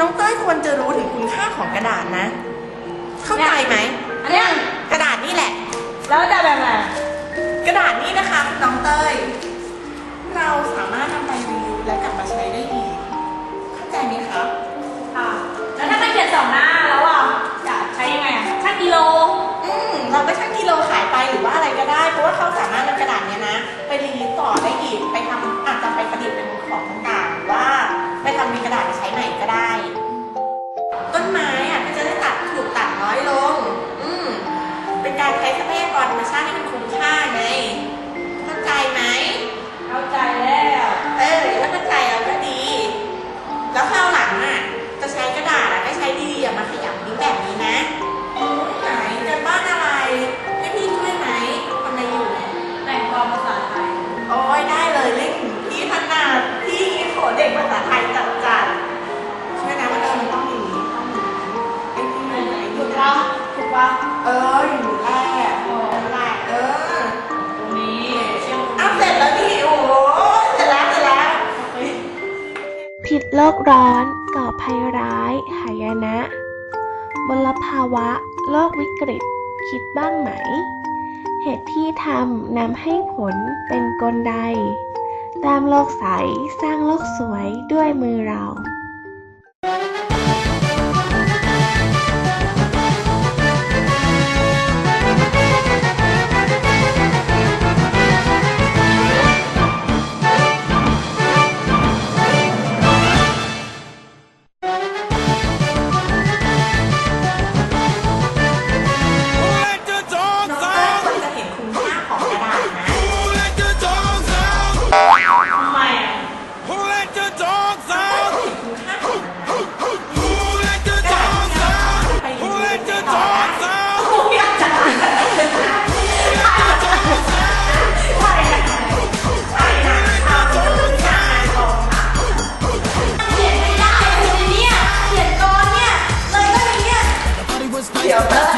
น้องเต้ยควรจะรู้ถึงคุณค่าของกระดาษนะ เข้าใจไหมอันเนี้ยกระดาษนี่แหละ แล้วจะแบบไหน การใช้ทรัพยากรธรรมชาติให้มันคุ้มค่าไงเข้าใจไหมเข้าใจแล้ว เออถ้าเข้าใจแล้วก็ดี แล้วคราวหลังอะ จะใช้กระดาษอะก็ใช้ดีๆอย่ามาขยำนิ้วแบบนี้นะอืมไหนกันบ้านอะไรให้พี่ช่วยไหมทำอะไรอยู่เนี่ยแต่งความภาษาไทยโอ้ยได้เลยเล่นพี่ถนัดพี่โหเด็กภาษาไทยจัดจัดช่วยนะว่าเออมันต้องอย่างนี้ต้องอย่างนี้ให้พี่ดูไหนถูดูกนะปะถูกปะเอออยู่ พิษโลกร้อน ก่อภัยร้าย หายนะ มลภาวะ โลกวิกฤต คิดบ้างไหม เหตุที่ทำนำให้ผลเป็นกลใดตามโลกใส สร้างโลกสวยด้วยมือเรา เนี่